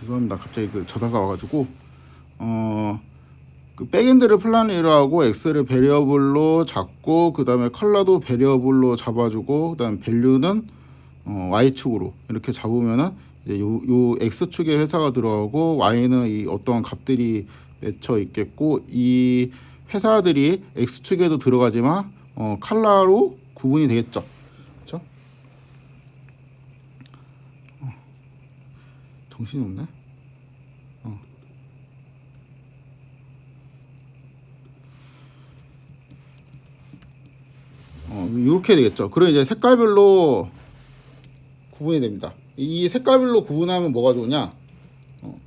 죄송합니다. 갑자기 그 전화가 와가지고 어. 그 백엔드를 플라니로 하고 엑셀을 베리어블로 잡고 그 다음에 컬러도 베리어블로 잡아주고 그 다음에 밸류는 어, y축으로 이렇게 잡으면은 이제 요, 요 x축에 회사가 들어가고 y는 이 어떤 값들이 맺혀 있겠고 이 회사들이 x축에도 들어가지만 어, 칼라로 구분이 되겠죠. 어, 정신이 없네. 어, 이렇게 되겠죠. 그리고 이제 색깔별로 구분이 됩니다. 이 색깔별로 구분하면 뭐가 좋으냐? 어.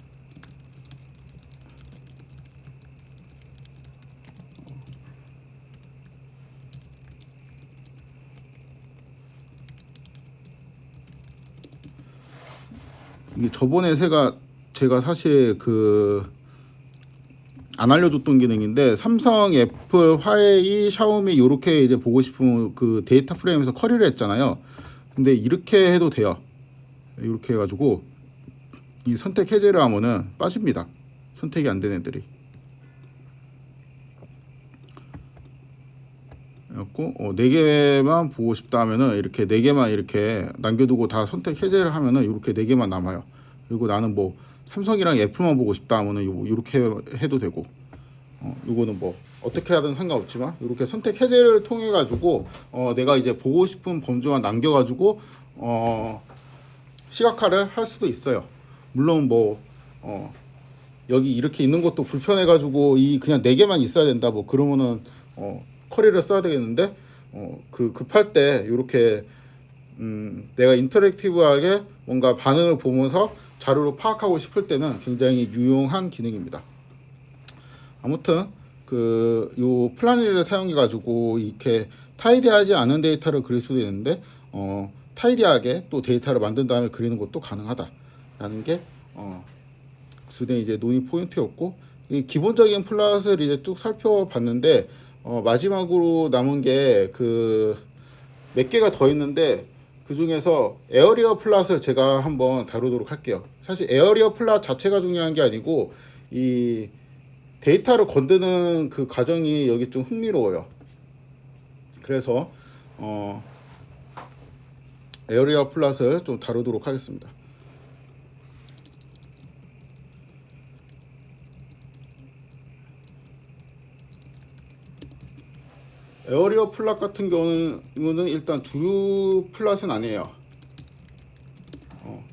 이게 저번에 새가 제가 사실 그 안 알려줬던 기능인데 삼성, 애플, 화웨이, 샤오미 이렇게 이제 보고 싶으면 그 데이터 프레임에서 커리를 했잖아요. 근데 이렇게 해도 돼요. 이렇게 해가지고 이 선택 해제를 하면은 빠집니다. 선택이 안된 애들이. 그래갖고 어, 네 개만 보고 싶다 하면은 이렇게 네 개만 이렇게 남겨두고 다 선택 해제를 하면은 이렇게 네 개만 남아요. 그리고 나는 뭐 삼성이랑 애플만 보고 싶다 하면은 요 이렇게 해도 되고 어, 요거는 뭐 어떻게 하든 상관없지만 이렇게 선택 해제를 통해 가지고 어, 내가 이제 보고 싶은 범주만 남겨 가지고 어, 시각화를 할 수도 있어요. 물론 뭐 어, 여기 이렇게 있는 것도 불편해 가지고 이 그냥 네 개만 있어야 된다 뭐 그러면은 어, 커리를 써야 되겠는데 어, 그 급할 때 이렇게 음, 내가 인터랙티브하게 뭔가 반응을 보면서 자료로 파악하고 싶을 때는 굉장히 유용한 기능입니다. 아무튼 그 요 플라니를 사용해 가지고 이렇게 타이디하지 않은 데이터를 그릴 수도 있는데 어, 타이디하게 또 데이터를 만든 다음에 그리는 것도 가능하다라는 게 어, 주된 이제 논의 포인트였고 이 기본적인 플랫을 이제 쭉 살펴봤는데 어, 마지막으로 남은 게 그 몇 개가 더 있는데 그 중에서 에어리어 플랫을 제가 한번 다루도록 할게요. 사실 에어리어 플랫 자체가 중요한 게 아니고 이 데이터를 건드는 그 과정이 여기 좀 흥미로워요. 그래서 어, 에어리어 플랫을 좀 다루도록 하겠습니다. 에어리어 플랫 같은 경우는 일단 주류 플랫은 아니에요. 어.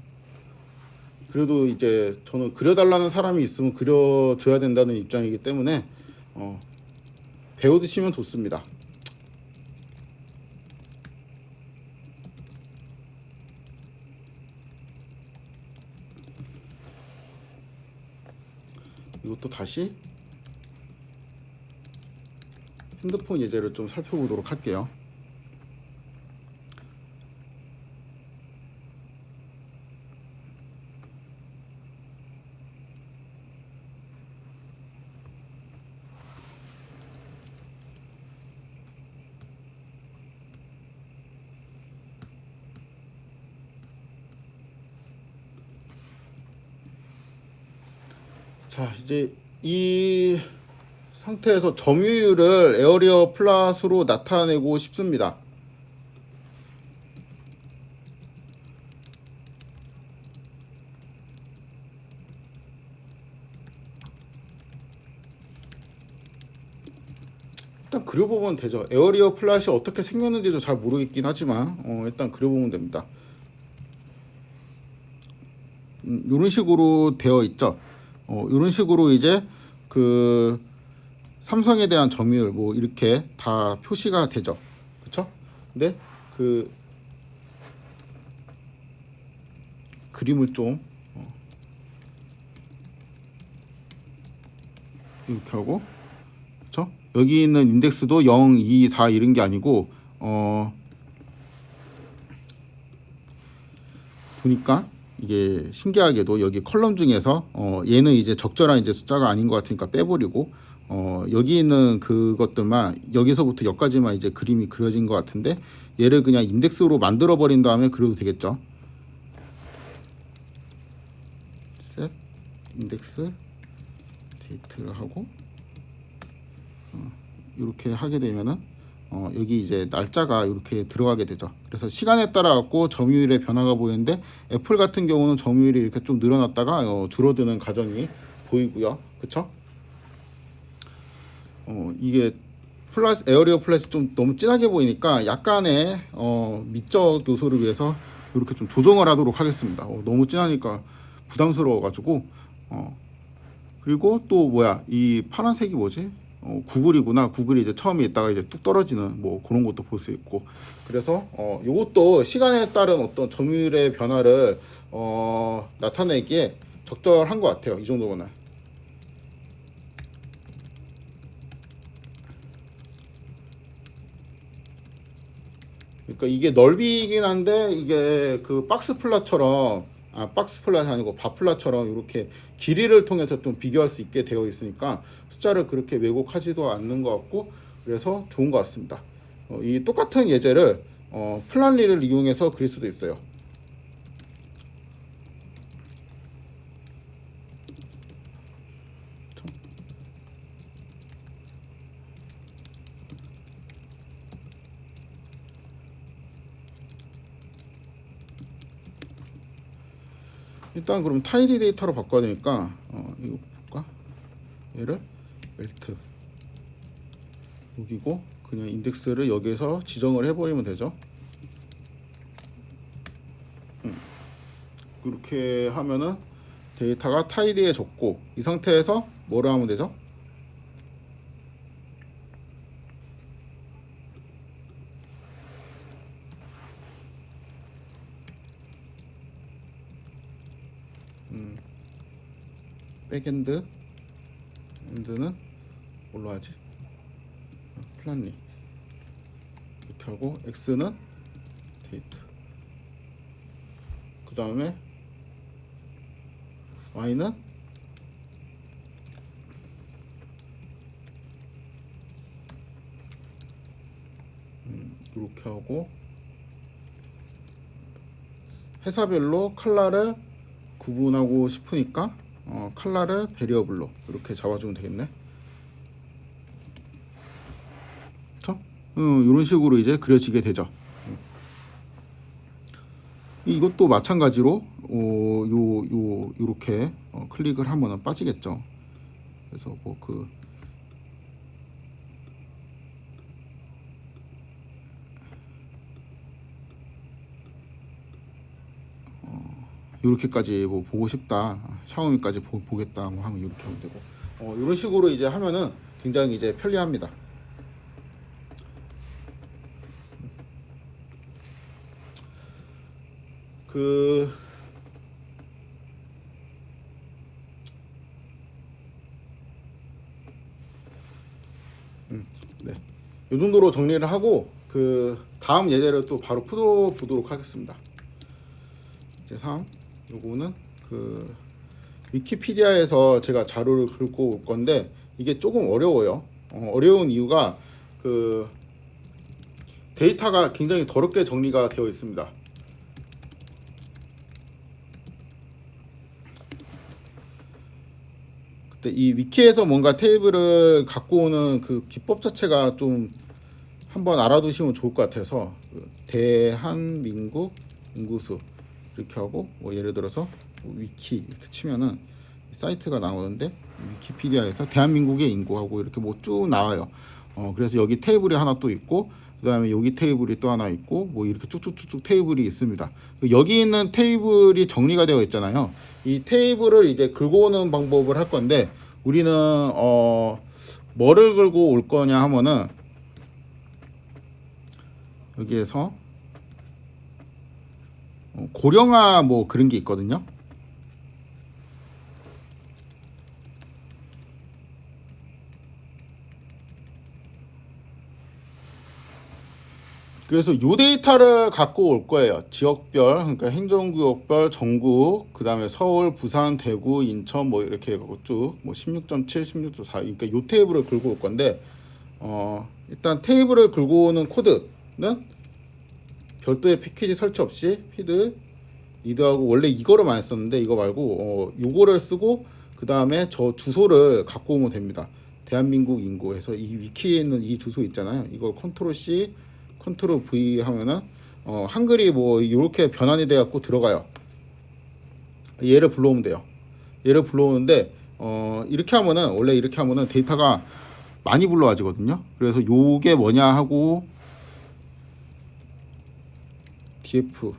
그래도 이제 저는 그려달라는 사람이 있으면 그려줘야 된다는 입장이기 때문에 어, 배워두시면 좋습니다. 이것도 다시 핸드폰 예제를 좀 살펴보도록 할게요. 자, 이제 이 상태에서 점유율을 에어리어 플러스로 나타내고 싶습니다. 일단 그려보면 되죠. 에어리어 플랫이 어떻게 생겼는지도 잘 모르겠긴 하지만 어, 일단 그려보면 됩니다. 음, 이런 식으로 되어 있죠. 어, 이런 식으로 이제 그 삼성에 대한 점유율 뭐 이렇게 다 표시가 되죠. 그렇죠? 근데 그 그림을 좀 어, 이렇게 하고 그렇죠? 여기 있는 인덱스도 0, 2, 4 이런 게 아니고 어 보니까 이게 신기하게도 여기 컬럼 중에서 어 얘는 이제 적절한 이제 숫자가 아닌 것 같으니까 빼버리고 어 여기 있는 그것들만 여기서부터 여기까지만 이제 그림이 그려진 것 같은데 얘를 그냥 인덱스로 만들어 버린 다음에 그려도 되겠죠. 셋 인덱스 데이트를 하고 어, 이렇게 하게 되면은 어, 여기 이제 날짜가 이렇게 들어가게 되죠. 그래서 시간에 따라 갖고 점유율의 변화가 보이는데 애플 같은 경우는 점유율이 이렇게 좀 늘어났다가 어, 줄어드는 과정이 보이고요. 그렇죠? 어, 이게 플라스 에어리어 플랫이 좀 너무 진하게 보이니까 약간의 어, 미적 요소를 위해서 이렇게 좀 조정을 하도록 하겠습니다. 어, 너무 진하니까 부담스러워가지고 어, 그리고 또 뭐야 이 파란색이 뭐지? 어, 구글이구나. 구글이 이제 처음에 있다가 이제 뚝 떨어지는 뭐 그런 것도 볼 수 있고 그래서 어, 요것도 시간에 따른 어떤 점유율의 변화를 어, 나타내기에 적절한 것 같아요. 이 정도면. 그러니까 이게 넓이긴 한데 이게 그 박스 플라처럼 아 박스 플라이 아니고 바 플라처럼 이렇게 길이를 통해서 좀 비교할 수 있게 되어 있으니까 숫자를 그렇게 왜곡하지도 않는 것 같고 그래서 좋은 것 같습니다. 어, 이 똑같은 예제를 어, 플란리를 이용해서 그릴 수도 있어요. 일단 그럼 타이디 데이터로 바꿔야 되니까 어, 이거 볼까? 얘를 멜트 여기고 그냥 인덱스를 여기서 지정을 해버리면 되죠. 음. 이렇게 하면은 데이터가 타이디에 적고 이 상태에서 뭐를 하면 되죠? 백엔드 엔드는 뭘로 하지? 어, 플란리 이렇게 하고 X는 데이트 그 다음에 Y는 음, 이렇게 하고 회사별로 컬러를 구분하고 싶으니까 어, 컬러를 베리어블로 이렇게 잡아주면 되겠네. 그렇죠? 이런 식으로 이제 그려지게 되죠. 음. 이것도 마찬가지로 어, 요, 요, 요렇게 어, 클릭을 하면은 빠지겠죠. 그래서 뭐 그 이렇게까지 뭐 보고 싶다 샤오미까지 보, 보겠다 뭐 하면 이렇게 하면 되고 어, 이런 식으로 이제 하면은 굉장히 이제 편리합니다. 그 음, 네. 이 정도로 정리를 하고 그 다음 예제를 또 바로 풀어 보도록 하겠습니다. 이제 3 요거는 그 위키피디아에서 제가 자료를 긁고 올 건데 이게 조금 어려워요. 어, 어려운 이유가 그 데이터가 굉장히 더럽게 정리가 되어 있습니다. 그때 이 위키에서 뭔가 테이블을 갖고 오는 그 기법 자체가 좀 한번 알아두시면 좋을 것 같아서 그 대한민국 인구수 이렇게 하고 뭐 예를 들어서 뭐 위키 이렇게 치면은 사이트가 나오는데 위키피디아에서 대한민국의 인구하고 이렇게 뭐 쭉 나와요. 어 그래서 여기 테이블이 하나 또 있고 그다음에 여기 테이블이 또 하나 있고 뭐 이렇게 쭉쭉쭉쭉 테이블이 있습니다. 여기 있는 테이블이 정리가 되어 있잖아요. 이 테이블을 이제 긁어 오는 방법을 할 건데 우리는 어 뭐를 긁고 올 거냐 하면은 여기에서 어, 고령화 뭐 그런 게 있거든요. 그래서 요 데이터를 갖고 올 거예요. 지역별, 그러니까 행정구역별, 전국, 그 다음에 서울, 부산, 대구, 인천 뭐 이렇게 쭉뭐 16.7, 16.4, 그러니까 요 테이블을 긁고 올 건데 어 일단 테이블을 긁고 오는 코드는 별도의 패키지 설치 없이 피드 리드하고 원래 이거를 많이 썼는데 이거 말고 어 요거를 쓰고 그 다음에 저 주소를 갖고 오면 됩니다. 대한민국 인구에서 이 위키에 있는 이 주소 있잖아요. 이걸 컨트롤 C, 컨트롤 V 하면은 어 한글이 뭐 이렇게 변환이 돼 갖고 들어가요. 얘를 불러오면 돼요. 얘를 불러오는데 어 이렇게 하면은 원래 이렇게 하면은 데이터가 많이 불러와지거든요. 그래서 요게 뭐냐 하고 df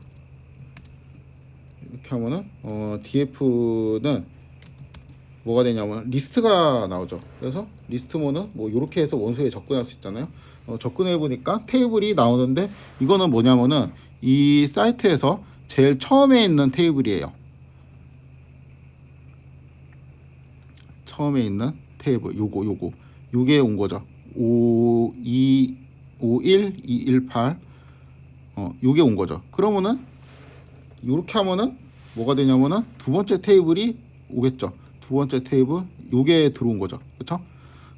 이렇게 하면은 어 df는 뭐가 되냐면 리스트가 나오죠. 그래서 리스트모는 뭐 이렇게 해서 원소에 접근할 수 있잖아요. 어, 접근해 보니까 테이블이 나오는데 이거는 뭐냐면은 이 사이트에서 제일 처음에 있는 테이블이에요. 처음에 있는 테이블 요거 요거 요게 온 거죠. 5 2 5 1 2 1 8 어, 요게 온 거죠. 그러면은 요렇게 하면은 뭐가 되냐면은 두 번째 테이블이 오겠죠. 두 번째 테이블 요게 들어온 거죠. 그렇죠?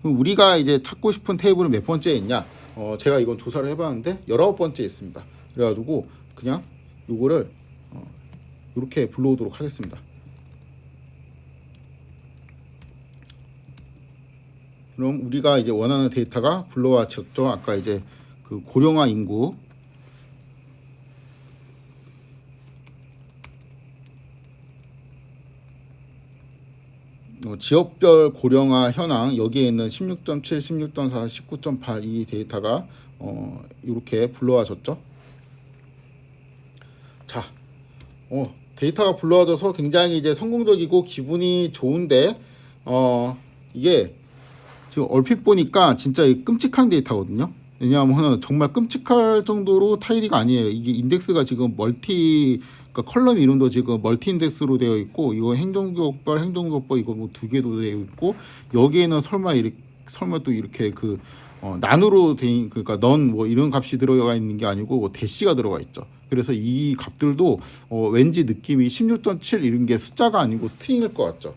그럼 우리가 이제 찾고 싶은 테이블은 몇 번째에 있냐? 어, 제가 이건 조사를 해봤는데 열아홉 번째에 있습니다. 그래가지고 그냥 요거를 어, 이렇게 불러오도록 하겠습니다. 그럼 우리가 이제 원하는 데이터가 불러와 졌죠. 아까 이제 그 고령화 인구 어, 지역별 고령화 현황 여기에 있는 16.7, 16.4, 19.8 이 데이터가 어, 이렇게 불러와졌죠. 자, 어, 데이터가 불러와져서 굉장히 이제 성공적이고 기분이 좋은데 어, 이게 지금 얼핏 보니까 진짜 이 끔찍한 데이터거든요. 왜냐하면 정말 끔찍할 정도로 타이리가 아니에요. 이게 인덱스가 지금 멀티 그러니까 컬럼 이름도 지금 멀티 인덱스로 되어 있고 이거 행정교육별 행정교육법 이거 뭐 두 개도 되어 있고 여기에는 설마 이렇게 설마 또 이렇게 그 어, 난으로 된 그러니까 넌 뭐 이런 값이 들어가 있는 게 아니고 뭐 대시가 들어가 있죠. 그래서 이 값들도 어, 왠지 느낌이 16.7 이런 게 숫자가 아니고 스트링일 것 같죠.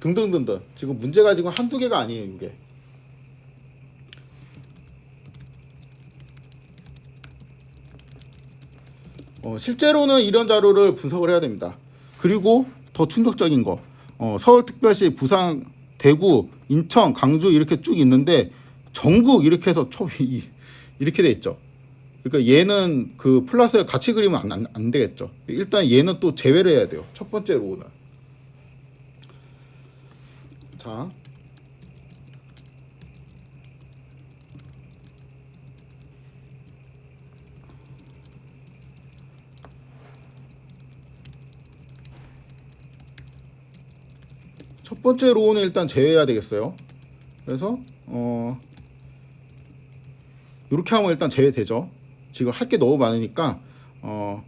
등등등등 지금 문제가 지금 한두 개가 아니에요 이게 어, 실제로는 이런 자료를 분석을 해야 됩니다. 그리고 더 충격적인 거 어, 서울특별시 부산 대구 인천 강주 이렇게 쭉 있는데 전국 이렇게 해서 초 이렇게 돼 있죠. 그러니까 얘는 그 플러스 같이 그리면 안, 안, 안 되겠죠. 일단 얘는 또 제외를 해야 돼요. 첫 번째 로우는. 자. 첫 번째 로우는 일단 제외해야 되겠어요. 그래서 어 이렇게 하면 일단 제외되죠. 지금 할 게 너무 많으니까 어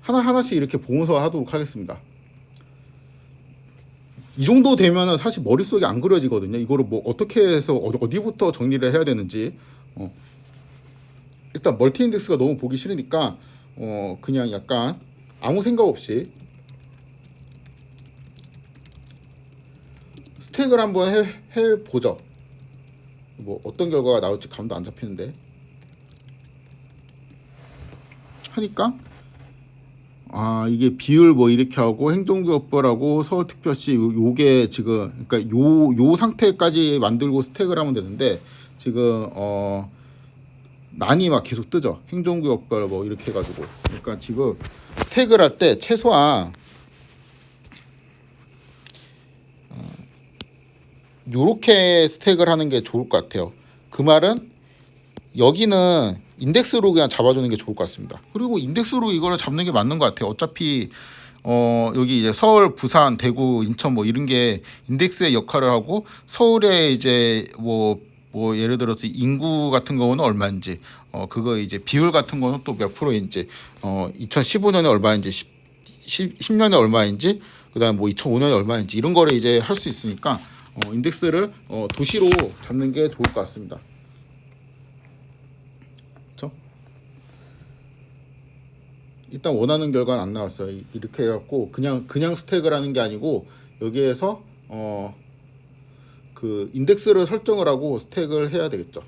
하나 하나씩 이렇게 보면서 하도록 하겠습니다. 이 정도 되면은 사실 머릿속에 안 그려지거든요. 이거를 뭐 어떻게 해서 어디- 어디부터 정리를 해야 되는지. 어. 일단 멀티 인덱스가 너무 보기 싫으니까 어 그냥 약간 아무 생각 없이 스택을 한번 해, 해 보죠. 뭐 어떤 결과가 나올지 감도 안 잡히는데. 하니까 아 이게 비율 뭐 이렇게 하고 행정교육벌하고 서울특별시 요- 요게 지금 그러니까 요 요 상태까지 만들고 스택을 하면 되는데 지금 어 난이 막 계속 뜨죠. 행정구역별 뭐 이렇게 해가지고. 그러니까 지금 스택을 할 때 최소한 요렇게 스택을 하는 게 좋을 것 같아요 그 말은 여기는 인덱스로 그냥 잡아주는 게 좋을 것 같습니다. 그리고 인덱스로 이거를 잡는 게 맞는 것 같아요. 어차피 어 여기 이제 서울, 부산, 대구, 인천 뭐 이런 게 인덱스의 역할을 하고 서울에 이제 뭐뭐 예를 들어서 인구 같은 경우는 얼마인지 어 그거 이제 비율 같은 거는 또 몇 프로인지 어 2015년에 얼마인지 10, 10, 10년에 얼마인지 그다음 뭐 2005년에 얼마인지 이런 거를 이제 할 수 있으니까 어 인덱스를 어 도시로 잡는 게 좋을 것 같습니다. 일단 원하는 결과는 안 나왔어요. 이- 이렇게 해갖고 그냥 그냥 스택을 하는 게 아니고 여기에서 어 그 인덱스를 설정을 하고 스택을 해야 되겠죠.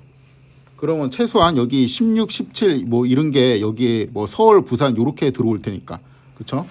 그러면 최소한 여기 16, 17 뭐 이런 게 여기 뭐 서울, 부산 요렇게 들어올 테니까. 그렇죠?